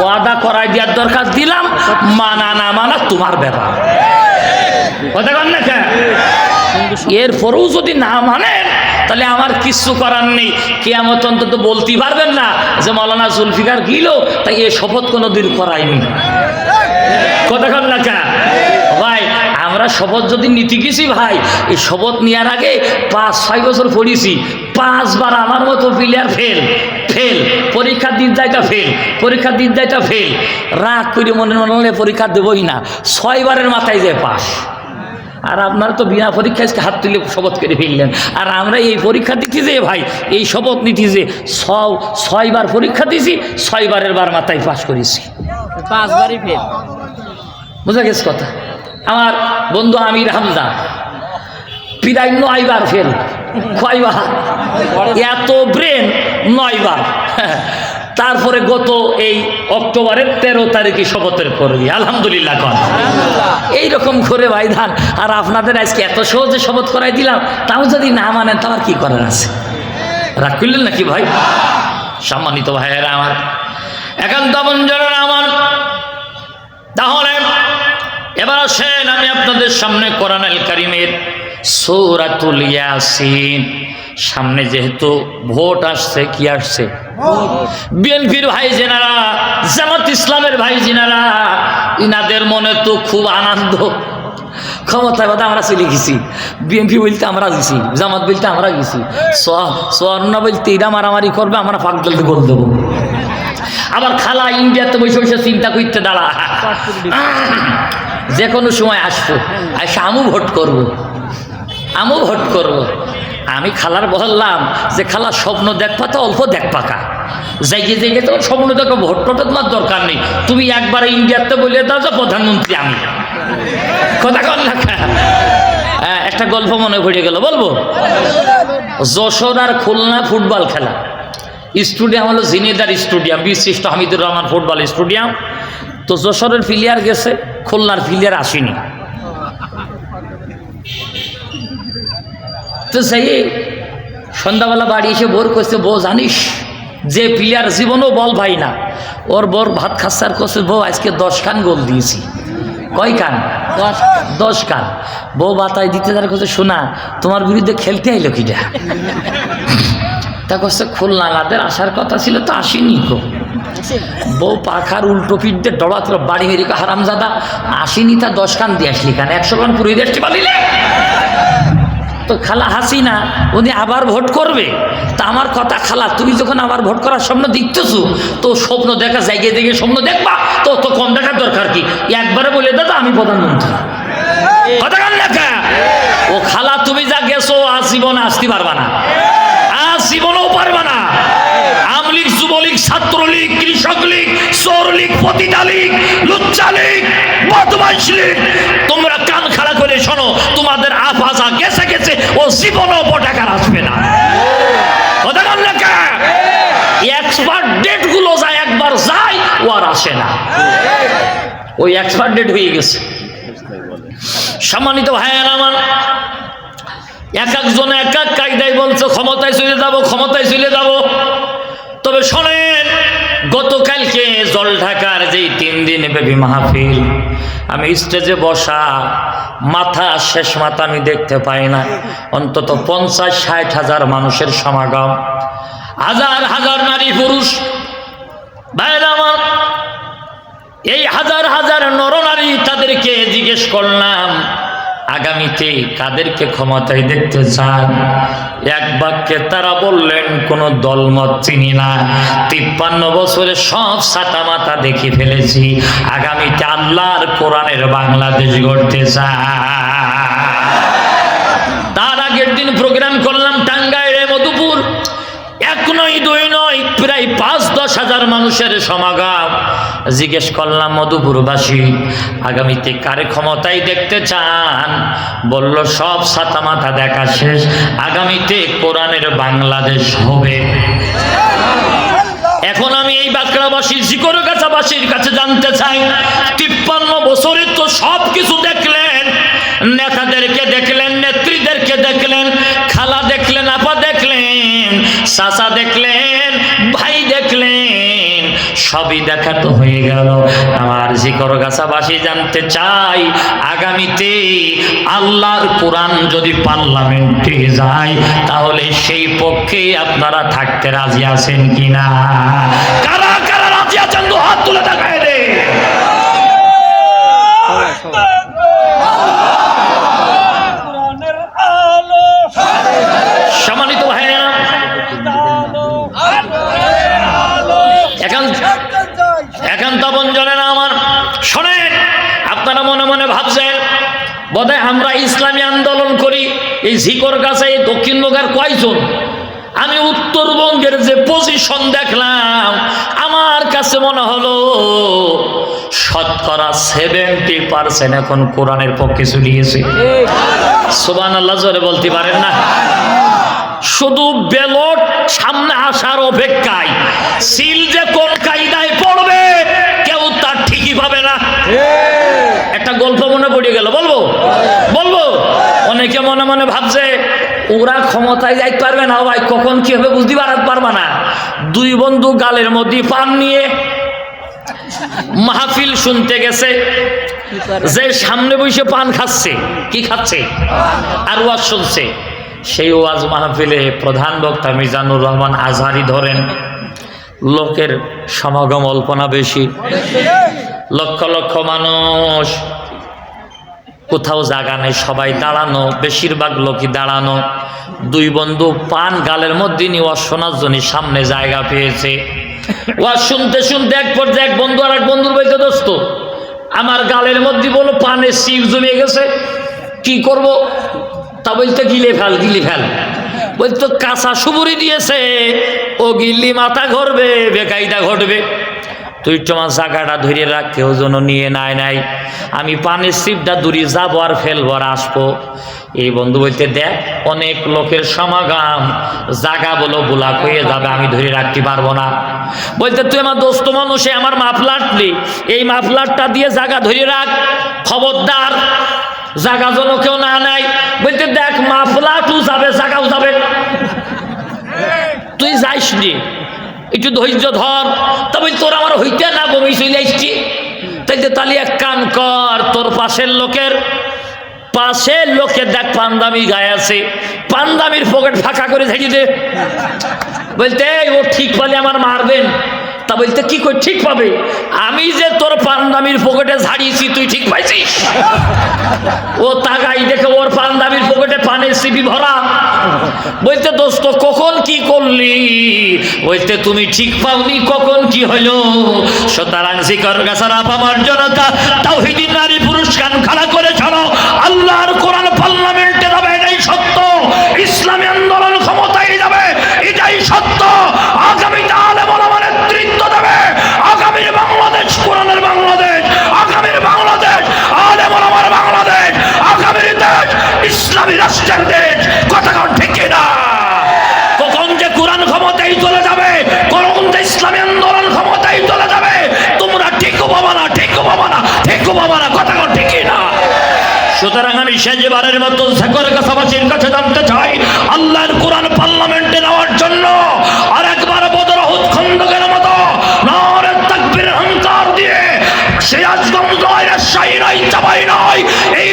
ওয়াদা করাই দেওয়ার দরকার দিলাম, মানা না মানা তোমার ব্যাপার কথা কন না? এরপরেও যদি না মানেন, তাহলে আমার কিচ্ছু করার নেই কে কেয়ামত অন্তত বলতেই পারবেন না যে মৌলানা জুলফিকার গিল, তাই এ শপথ কোনো দিন করাইনি কথা কন না কেন? আমরা শপথ যদি নিতে গেছি ভাই এই শপথ নেওয়ার আগে পাঁচ ছয় বছর পড়িছি। পাঁচবার আমার মতো প্লেয়ার ফেল ফেল পরীক্ষা দিন যাইটা ফেল পরীক্ষা দিন যাইটা ফেল রাগ করে মনে মনে হলে পরীক্ষা দেবই না। ছয়বারের মাথায় যায় পাস। আর আপনারা তো বিনা পরীক্ষায় আজকে হাত তুলে শপথ করে ফেললেন। আর আমরা এই পরীক্ষা দিতে যে ভাই এই শপথ নিতে যে ছয়বার পরীক্ষা দিছি ছয়বারের বার মাথায় পাস করেছি। পাঁচবারই ফেল বুঝা গেছে কথা? আমার বন্ধু আমির হামজা। প্রায় নয়বার ফেল কয়বার? এত ব্রেন নয়বার। তারপরে গত এই অক্টোবরের তেরো তারিখে শপথের করবি আলহামদুলিল্লাহ কন। এইরকম করে ভাই ধান আর আপনাদের আজকে এত সহজে শপথ করাই দিলাম তাও যদি না মানেন তো আমার কি করার আছে? রাগ করলেন নাকি ভাই? সম্মানিত ভাইয়েরা আমার একান্ত মঞ্জনের আমার তাহলে এবার আসেন আমি আপনাদের সামনে কোরআন আল কারিমের সৌরাতুল ইয়াসিন। সামনে যেহেতু ভোট আসছে, কি আসছে? বিএনপির ভাই জেনারা, জামাত ইসলামের ভাই জেনারা, ইনাদের মনে তো খুব আনন্দ। ক্ষমতার কথা আমরা চলে গেছি। বিএনপি বলতে আমরা গেছি, জামাত বলতে আমরা গেছি। স্বর্ণ বলতে এরা মারামারি করবে, আমরা ফাঁক দলতে গোল দেবো। আবার খালা ইন্ডিয়াতে বসে বসে চিন্তা করতে দাঁড়া। যে কোনো সময় আসব। এসে আমু ভোট করব। আমু ভোট করব। আমি খালার বললাম যে খালা স্বপ্ন দেখবা তো অল্প দেখ পাকা। যাইয়ে যাইয়ে তো স্বপ্ন দেখো ভোট টোটো তোমার দরকার নেই। তুমি একবার ইন্ডিয়াতে বলে দাও যে প্রধানমন্ত্রী আমি। কথা কন না হ্যাঁ, একটা গল্প মনে পড়ে গেল বলব? যশোর আর খুলনা ফুটবল খেলা। স্টেডিয়াম হলো জিনেদার স্টেডিয়াম বিশিষ্ট হামিদুর রহমান ফুটবল স্টেডিয়াম। তো যশোরের প্লেয়ার গেছে। খুলনার প্লেয়ার আসেনি। তো সেই সন্ধ্যাবেলা বাড়ি এসে বোর করছে বউ জানিস যে প্লেয়ার জীবনও বল ভাই না ওর বোর ভাত খাসার করছে বউ আজকে দশ খান গোল দিয়েছি। কয় কান দশ দশ কান বউ বাতায় দিতে তার কাছে শোনা তোমার বিরুদ্ধে খেলতে আইলো কিটা তা করছে খুলনালাদের আসার কথা ছিল তো আসেনি কো বউ পাখার উল্টো পিঠ দিয়ে ডবাত বাড়ি মেরি হারামজাদা। আসেনি তা দশ কান দিয়ে আসলি কান? একশো কান পুরো দিয়ে আসতে তো খালা হাসিনা, উনি আবার ভোট করবে। তা আমার কথা খালা, তুমি যখন আবার ভোট করার স্বপ্ন দেখতেছো, তো স্বপ্ন দেখা জায়গায় দেখে স্বপ্ন দেখবা, তো তো কম দেখার দরকার কি? একবারে বলে দাদা আমি প্রধানমন্ত্রী। ও খালা, তুমি যা গেছো, আজ জীবনে আসতে পারবা না? আজ জীবনেও পারবা না। ছাত্রলীগ কৃষক লীগ সৌর লীগ পতিতা লীগ লুচ্চা লীগ, বদমাইশ লীগ। তোমরা কান খাড়া করে শোনো, তোমাদের আফাজা গেছে গেছে, ও জীবনেও পটাকার আসবে না। যায়, একবার যায়, ও আর আসে না। ওই এক্সপার্ট ডেট হয়ে গেছে। সম্মানিত ভাইয়ের আমার, এক একজন এক এক কায়দায় বলছে, ক্ষমতায় চলে যাব, ক্ষমতায় চলে যাব। গতকালকে জল ঢাকার যেই তিন দিন ব্যাপী মাহফিল, আমি স্টেজে বসা মাথা শেষ মাথা আমি দেখতে পাই না। অন্তত পঞ্চাশ ষাট হাজার মানুষের সমাগম। হাজার হাজার নারী পুরুষ। এই হাজার হাজার নরনারী তাদেরকে জিজ্ঞেস করলাম আগামীতে কাদেরকে ক্ষমতায় দেখতে চান? এক বাক্যে তারা বললেন, কোনো দলমত চিনি না। তিপ্পান্ন বছরে সব সাতা মাতা দেখে ফেলেছি। আগামীতে আল্লাহর কোরআনের বাংলাদেশ গড়তে চায় তার আগের দিন প্রোগ্রাম করলাম টাঙ্গাইলে মধুপুর। এক নয় দুই প্রায় পাঁচ, দশ হাজার মানুষের সমাগম। জিজ্ঞেস করলাম, মধুপুরবাসী, আগামীতে কারে ক্ষমতায় দেখতে চান? বলল, সব সাতা মাথা দেখা শেষ। আগামীতে কোরআনের বাংলাদেশ হবে। এখন আমি এই বাঁকড়াবাসী জিকর গাছাবাসীর কাছে জানতে চাই, তিপ্পান্ন বছরে তো সব কিছু দেখলেন, নেতাদেরকে দেখলেন, নেত্রীদেরকে দেখলেন, খালা দেখলেন, আপা দেখলেন, চাচা দেখলেন সবই দেখা তো হয়ে গেল। আমার জিকর গাছাবাসী জানতে চাই, আগামীতে আল্লাহর কোরআন যদি পার্লামেন্টে যায়, তাহলে সেই পক্ষে আপনারা থাকতে রাজি আছেন কিনা? কারা কারা রাজি আছেন তো হাত তুলে দেখায় রে কোরআনের আলো সম্মানিত ভাইরা এখন এখন তপন জনে না আমার শোনেন আপনারা মনে মনে ভাবছেন বোধহয় আমরা ইসলামী আন্দোলন করি, এই ঝিকর কাছে এই দক্ষিণবঙ্গের কয়জন? আমি উত্তরবঙ্গের যে পজিশন দেখলাম, আমার কাছে মনে হলো, শতকরা সেভেন্টি পার্সেন্ট এখন কোরআনের পক্ষে চলে গেছে সোবান আল্লাহ জোরে বলতে পারেন না? শুধু বেলট সামনে আসার অপেক্ষায়, সিল যে কোন কায়দায় পড়বে কেউ তার ঠিকই পাবে না একটা গল্প মনে পড়ে গেল বলব বলব অনেকে মনে মনে ভাবছে, ওরা ক্ষমতায় যাইতে পারবে না ভাই, কখন কি হবে বুঝতে পারা পারবা না। দুই বন্ধু গালের মধ্যে পান নিয়ে মাহফিল শুনতে গেছে, যে সামনে বসে পান খাচ্ছে, কি খাচ্ছে? আর ওয়াজ শুনছে। সেই ওয়াজ মাহফিলে প্রধান বক্তা মিজানুর রহমান আজহারি ধরেন, লোকের সমাগম অল্পনা বেশি। লক্ষ লক্ষ মানুষ কোথাও জায়গা নেই, সবাই দাঁড়ানো, বেশিরভাগ লোকই দাঁড়ানো। দুই বন্ধু পান গালের মধ্যে নিয়ে শোনার জন্য সামনে জায়গা পেয়েছে। ওয়াজ শুনতে শুনতে এক পর্যায়ে এক বন্ধু আর এক বন্ধুর বলতে দোস্ত, আমার গালের মধ্যে বলো পানের সিপ জমে গেছে, কি করব? তা বলতে, গিলে ফেল গিলে ফেল। বলতো, কাঁচা সুবুরি দিয়েছে, ও গিল্লি মাথা ঘরবে, বেকায়দা ঘটবে। তুই তোমার জায়গাটা ধরে রাখ, কেউ যেন নিয়ে নাই নাই। আমি পানের সিপটা দূরে যাব আর ফেলব আর আসব। এই বন্ধু বলতে, দেখ, অনেক লোকের সমাগম জাগা বলো, বোলাক হয়ে যাবে, আমি ধরে রাখতে পারব না। বলতে, তুই আমার দোস্ত মানুষে, আমার মাফলাটলি এই মাফলাটটা দিয়ে জায়গা ধরে রাখ। খবরদার জাগা যেন কেউ না নাই বলতে, দেখ মাফলাটও যাবে জাগাও যাবে। তুই যাইস নি। একটু ধৈর্য ধর। তবে তোর আমার হইতে না বমি চলে আসছি। তাই যে তাহলে এক কান কর তোর পাশের লোকের পাশের লোকের দেখ পান্দামি গায়ে আছে। পান্দামির পকেট ফাঁকা করে থাকি দে। বলতে "এই, ও ঠিক পালে আমার মারবেন। তা বলতে কি করে ঠিক পাবে? আমি যে তোর পান্দামির পকেটে ঝাড়িয়েছি, তুই ঠিক পাইছিস। ও তাকাই দেখে ওর পান্দামির পকেটে পানের সিপি ভরা। বলতে, দোস্ত, কখন কি করলি? বলতে, তুমি ঠিক পাওনি, কখন কি হলো? সুতরাং শিকর গাছার আপামার জনতা তাও নারী পুরুষ কান খাড়া কথা কোরআন ক্ষমতায় চলে আন্দোলন ক্ষমতায় তোমরা পাবা পাবা পাবা ঠিক না সুতরাং আমি শেষবারের মতো শেখর কাছাবাসীর কাছে জানতে চাই, আল্লাহর কোরআন পার্লামেন্টে নেওয়ার জন্য আর একবার বদর হুদ খন্দকের মতো নারে তাকবীর অহংকার দিয়ে সিরাজগঞ্জ নয়, রাজশাহী নয় চাপাই নয়, এই